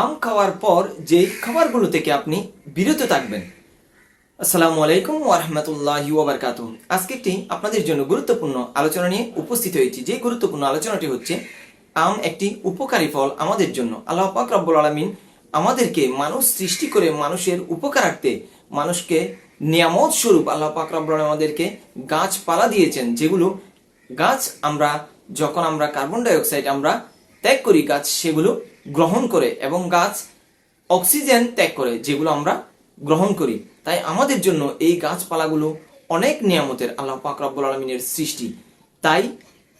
আম খাওয়ার পর যেই খাবারগুলো থেকে আপনি বিরত থাকবেন। আসসালামু আলাইকুম ওরহমতুল্লাহি ওবরকাত আজকে একটি আপনাদের জন্য গুরুত্বপূর্ণ আলোচনা নিয়ে উপস্থিত হয়েছি। যে গুরুত্বপূর্ণ আলোচনাটি হচ্ছে, আম একটি উপকারী ফল আমাদের জন্য। আল্লাহ পাক রব্বুল আলমিন আমাদেরকে মানুষ সৃষ্টি করে মানুষের উপকারার্থে মানুষকে নিয়ামত স্বরূপ আল্লাহ পাক রব্বুল আমাদেরকে গাছপালা দিয়েছেন, যেগুলো গাছ আমরা, যখন আমরা কার্বন ডাই অক্সাইড আমরা ত্যাগ করি, গাছ সেগুলো গ্রহণ করে এবং গাছ অক্সিজেন ত্যাগ করে, যেগুলো আমরা গ্রহণ করি। তাই আমাদের জন্য এই গাছপালাগুলো অনেক নিয়ামতের আল্লাহ পাক রব্বুল আলমিনের সৃষ্টি। তাই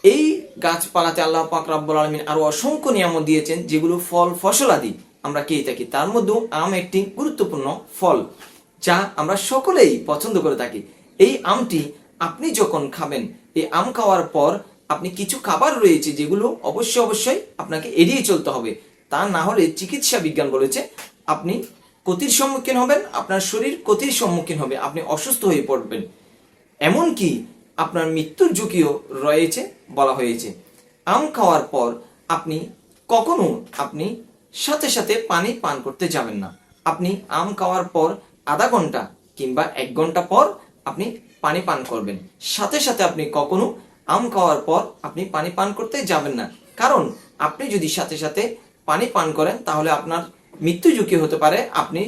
এই গাছপালাতে আল্লাহ পাক রব্বুল আলমিন আরও অসংখ্য নিয়ামত দিয়েছেন, যেগুলো ফল ফসলাদি আমরা খেয়ে থাকি। তার মধ্যেও আম একটি গুরুত্বপূর্ণ ফল, যা আমরা সকলেই পছন্দ করে থাকি। এই আমটি আপনি যখন খাবেন, এই আম খাওয়ার পর আপনি কিছু খাবার রয়েছে, যেগুলো অবশ্যই অবশ্যই আপনাকে এড়িয়ে চলতে হবে। তা না হলে চিকিৎসা বিজ্ঞান বলেছে, আপনি ক্ষতির সম্মুখীন হবেন, আপনার শরীর ক্ষতির সম্মুখীন হবে, আপনি অসুস্থ হয়ে পড়বেন। এমনকি আপনার মৃত্যুর ঝুঁকিও রয়েছে বলা হয়েছে। আম খাওয়ার পর আপনি কখনো আপনি সাথে সাথে পানি পান করতে যাবেন না। আপনি আম খাওয়ার পর আধা ঘণ্টা কিংবা এক ঘণ্টা পর আপনি পানি পান করবেন। সাথে সাথে আপনি কখনো আম খাওয়ার পর আপনি পানি পান করতে যাবেন না। কারণ আপনি যদি সাথে সাথে পানি পান করেন, তাহলে আপনার মৃত্যু ঝুঁকি হতে পারে। আপনি,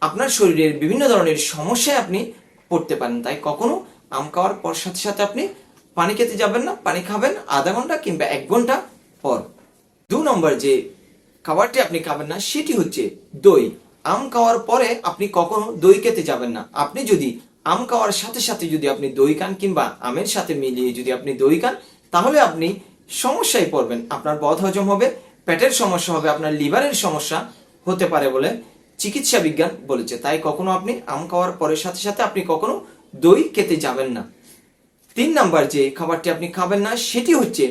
আপনার শরীরের বিভিন্ন ধরনের সমস্যায় আপনি পড়তে পারেন। তাই কখনো আম খাওয়ার পর সাথে সাথে আপনি পানি খেতে যাবেন না, পানি খাবেন আধা ঘণ্টা কিংবা এক ঘণ্টা পর। দু নম্বর যে খাবারটি আপনি খাবেন না, সেটি হচ্ছে দই। আম খাওয়ার পরে আপনি কখনো দই খেতে যাবেন না। আপনি যদি আম খাওয়ার সাথে সাথে যদি আপনি দই খান কিংবা আমের সাথে মিলিয়ে যদি আপনি দই খান, তাহলে আপনি সমস্যায় পড়বেন, আপনার বদ হজম হবে। পেটের সমস্যা হবে, আপনার লিভারের সমস্যা হতে পারে বলে চিকিৎসা বিজ্ঞান বলেছে। তাই কখনো আপনি আম খাওয়ার পরের সাথে সাথে আপনি কখনো দই খেতে যাবেন না। তিন নাম্বার যে খাবারটি আপনি খাবেন না, সেটি হচ্ছে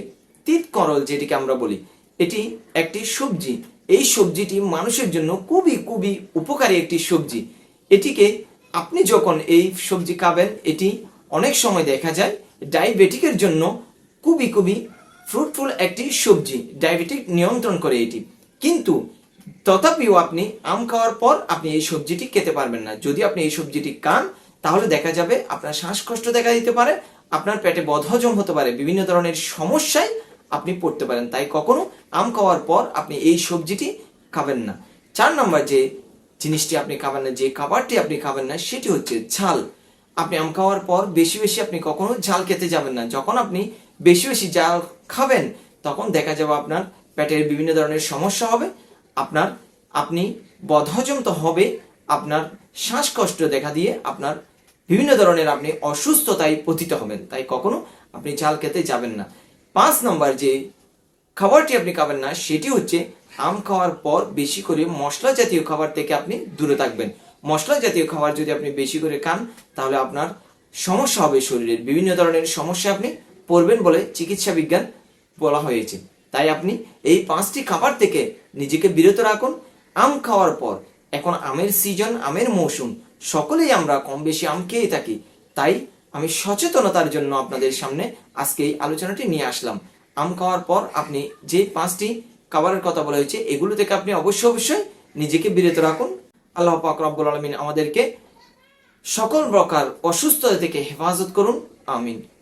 তিত করল, যেটিকে আমরা বলি। এটি একটি সবজি। এই সবজিটি মানুষের জন্য খুবই খুবই উপকারী একটি সবজি। এটিকে আপনি যখন এই সবজি খাবেন, এটি অনেক সময় দেখা যায় ডায়াবেটিকের জন্য খুবই খুবই ফ্রুটফুল একটি সবজি ডায়াবেটিক নিয়ন্ত্রণ করে এটি। কিন্তু তথাপিও আপনি আম খাওয়ার পর আপনি এই সবজিটি খেতে পারবেন না। যদি আপনি এই সবজিটি খান, তাহলে দেখা যাবে আপনার শ্বাসকষ্ট দেখা দিতে পারে, আপনার পেটে বদহজম হতে পারে, বিভিন্ন ধরনের সমস্যায় আপনি পড়তে পারেন। তাই কখনো আম খাওয়ার পর আপনি এই সবজিটি খাবেন না। চার নম্বর যে জিনিসটি আপনি খাবেন না, যে খাবারটি আপনি খাবেন না, সেটি হচ্ছে ঝাল। আপনি আম খাওয়ার পর বেশি বেশি আপনি কখনো ঝাল খেতে যাবেন না। যখন আপনি বেশি বেশি ঝাল খাবেন, তখন দেখা যাবে আপনার পেটের বিভিন্ন ধরনের সমস্যা হবে, আপনার, আপনি বদহজম তো হবে, আপনার শ্বাসকষ্ট দেখা দিয়ে আপনার বিভিন্ন ধরনের আপনি অসুস্থতায় পতিত হবেন, তাই কখনো আপনি ঝাল খেতে যাবেন না। পাঁচ নম্বর যে খাবারটি আপনি খাবেন না, সেটি হচ্ছে আম খাওয়ার পর বেশি করে মশলা জাতীয় খাবার থেকে আপনি দূরে থাকবেন। মশলা জাতীয় খাবার যদি আপনি বেশি করে খান, তাহলে আপনার সমস্যা হবে শরীরের। বিভিন্ন ধরনের সমস্যা আপনি পড়বেন বলে চিকিৎসা বিজ্ঞান বলা হয়েছে। তাই আপনি এই পাঁচটি খাবার থেকে নিজেকে বিরত রাখুন। আম খাওয়ার পর, এখন আমের সিজন আমের মৌসুম, সকলেই আমরা কম বেশি আম খেয়ে থাকি। তাই আমি সচেতনতার জন্য আপনাদের সামনে আজকে এই আলোচনাটি নিয়ে আসলাম। আম খাওয়ার পর আপনি যে পাঁচটি খাবারের কথা বলা হয়েছে, এগুলো থেকে আপনি অবশ্যই অবশ্যই নিজেকে বিরত রাখুন। আল্লাহ পাক রব্বুল আলমিন আমাদেরকে সকল প্রকার অসুস্থতা থেকে হেফাজত করুন। আমিন।